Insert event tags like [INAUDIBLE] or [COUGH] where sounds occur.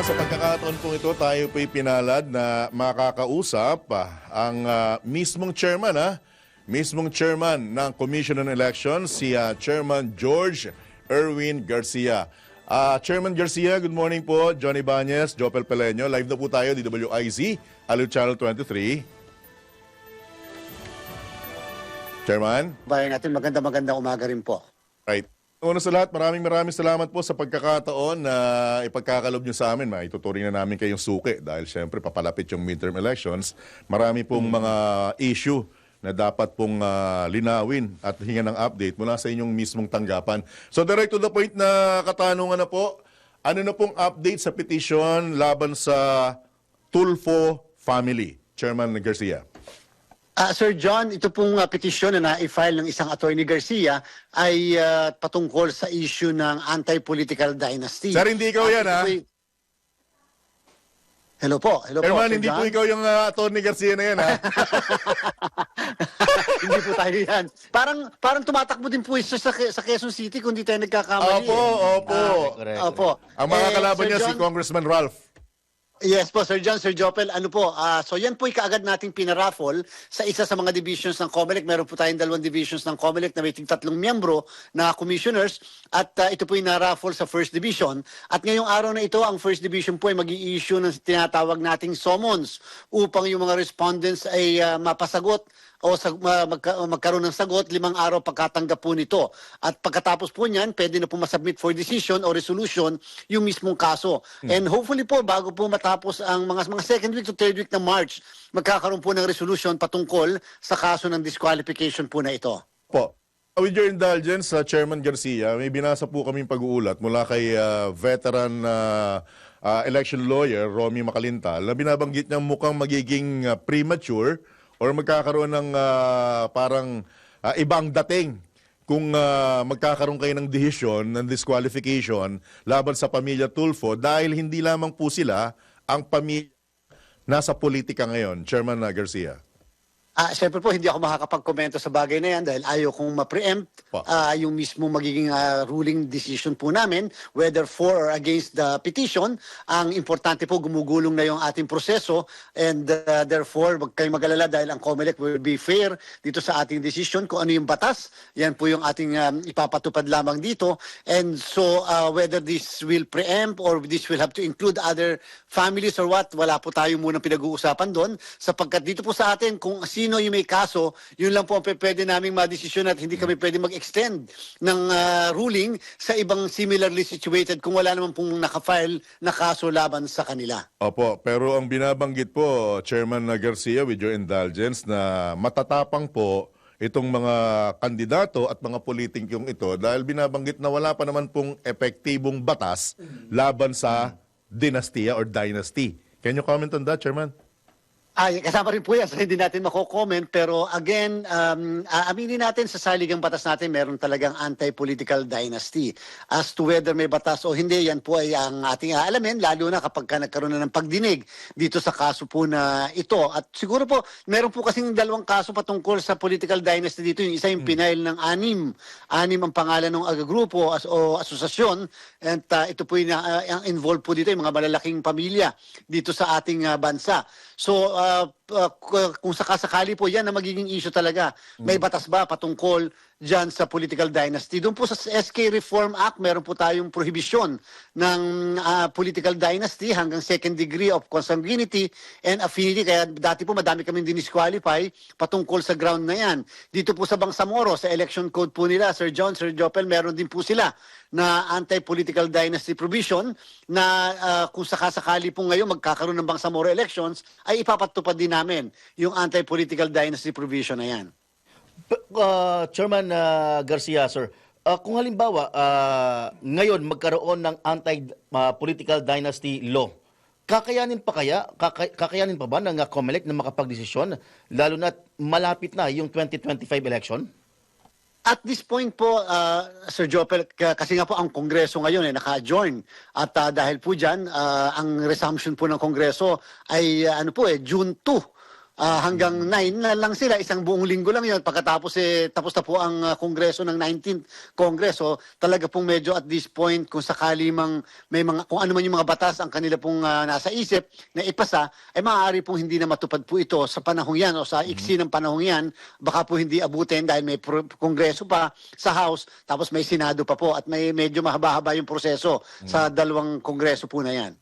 sa pagkakataon pong ito, tayo po'y pinalad na makakausap ah, ang ah, mismong chairman, ha? Mismong chairman ng Commission on Elections, si ah, Chairman George Erwin Garcia. Ah, Chairman Garcia, good morning po. Johnny Banyes, Jopel Peleño. Live na po tayo, DWIZ, Aliw Channel 23. Chairman? Bayan natin, maganda maganda umaga rin po. Right. Una sa lahat, maraming maraming salamat po sa pagkakataon na ipagkakalob nyo sa amin. Maituturing na namin kayong suki dahil syempre papalapit yung midterm elections. Marami pong mga issue na dapat pong ah, linawin at hingan ng update mula sa inyong mismong tanggapan. So direct to the point na katanungan na po, ano na pong update sa petition laban sa Tulfo family? Chairman Garcia. Ah, Sir John, ito pong ah, petisyon na na-file ng isang attorney Garcia ay ah, patungkol sa issue ng anti-political dynasty. Sir, hindi ikaw At yan, ito ha? po'y- Hello po, hello po, Chairman, Sir hindi po John. ikaw yung uh, Atty. Garcia na yan, ha? [LAUGHS] hindi po tayo yan. Parang parang tumatakbo din po isa sa, sa Quezon City kung di tayo nagkakamali. Opo, opo. Ah, Correct, opo. Ang mga Eh, kalaban Sir niya si John, Congressman Ralph. Yes po, Sir John, Sir Jopel, ano po, ah, so yan po kaagad nating pinaraffle sa isa sa mga divisions ng COMELEC. Meron po tayong dalawang divisions ng COMELEC na may tig tatlong miyembro na commissioners at ah, ito po yung na-raffle sa first division. At ngayong araw na ito, ang first division po ay mag issue ng tinatawag nating summons upang yung mga respondents ay ah, mapasagot o sag, ma- magka- magkaroon ng sagot limang araw pagkatanggap po nito. At pagkatapos po niyan, pwede na po masubmit for decision o resolution yung mismong kaso. And hopefully po, bago po matapos ang mga, mga second week to third week ng March, magkakaroon po ng resolution patungkol sa kaso ng disqualification po na ito. Po. With your indulgence, uh, Chairman Garcia, may binasa po kaming pag-uulat mula kay uh, veteran uh, uh, election lawyer Romy Makalintal na binabanggit niya mukhang magiging uh, premature or magkakaroon ng uh, parang uh, ibang dating kung uh, magkakaroon kayo ng desisyon ng disqualification laban sa pamilya Tulfo dahil hindi lamang po sila ang pamilya nasa politika ngayon, Chairman Garcia. Ah, syempre po hindi ako makakapag-komento sa bagay na yan dahil ayaw kong ma-preempt Pa. ah, yung mismo magiging ah, ruling decision po namin whether for or against the petition. Ang importante po gumugulong na yung ating proseso and ah, therefore wag kayong mag-alala dahil ang COMELEC will be fair dito sa ating decision kung ano yung batas. Yan po yung ating ah, ipapatupad lamang dito and so ah, whether this will preempt or this will have to include other families or what, wala po tayo munang pinag-uusapan doon sapagkat dito po sa atin kung sino yung may kaso, yun lang po ang pwede naming madesisyon at hindi kami pwede mag-extend ng ah, ruling sa ibang similarly situated kung wala naman pong nakafile na kaso laban sa kanila. Opo, pero ang binabanggit po, Chairman Garcia, with your indulgence, na matatapang po itong mga kandidato at mga politikong ito dahil binabanggit na wala pa naman pong epektibong batas laban sa dinastiya or dynasty. Can you comment on that, Chairman? Ay, kasama rin po yan, so hindi natin mako-comment. Pero again, um, aaminin natin sa saligang batas natin, meron talagang anti-political dynasty. As to whether may batas o hindi, yan po ay ang ating aalamin, lalo na kapag ka nagkaroon na ng pagdinig dito sa kaso po na ito. At siguro po, meron po kasing dalawang kaso patungkol sa political dynasty dito. Yung isa yung pinail ng anim. Anim ang pangalan ng aga grupo as, o asosasyon. And uh, ito po yung uh, involved po dito, yung mga malalaking pamilya dito sa ating uh, bansa. So, uh, uh, k- kung sakasakali po, yan na magiging issue talaga. May batas ba patungkol dyan sa political dynasty? Doon po sa SK Reform Act, meron po tayong prohibisyon ng uh, political dynasty hanggang second degree of consanguinity and affinity. Kaya dati po madami kaming dinisqualify patungkol sa ground na yan. Dito po sa Bangsamoro, sa election code po nila, Sir John, Sir Jopel, meron din po sila na anti-political dynasty provision na uh, kung sakasakali po ngayon magkakaroon ng Bangsamoro elections, ay ipapatupad din namin yung anti-political dynasty provision na yan. Uh, Chairman uh, Garcia, sir, uh, kung halimbawa, uh, ngayon magkaroon ng anti-political dynasty law, kakayanin pa kaya, kaka- kakayanin pa ba ng COMELEC na makapagdesisyon, lalo na malapit na yung 2025 election? At this point po, uh, Sir Jopel, kasi nga po ang Kongreso ngayon ay naka-adjourn. At uh, dahil po dyan, uh, ang resumption po ng Kongreso ay uh, ano po eh, June 2. Ah, hanggang 9 na lang sila, isang buong linggo lang yun. Pagkatapos eh, tapos na po ang ah, kongreso ng 19th kongreso, talaga pong medyo at this point, kung sakali mang may mga, kung ano man yung mga batas ang kanila pong ah, nasa isip na ipasa, ay maaari pong hindi na matupad po ito sa panahong yan o sa iksi ng panahong yan. Baka po hindi abutin dahil may kongreso pa sa House, tapos may Senado pa po at may medyo mahaba-haba yung proseso sa dalawang kongreso po na yan.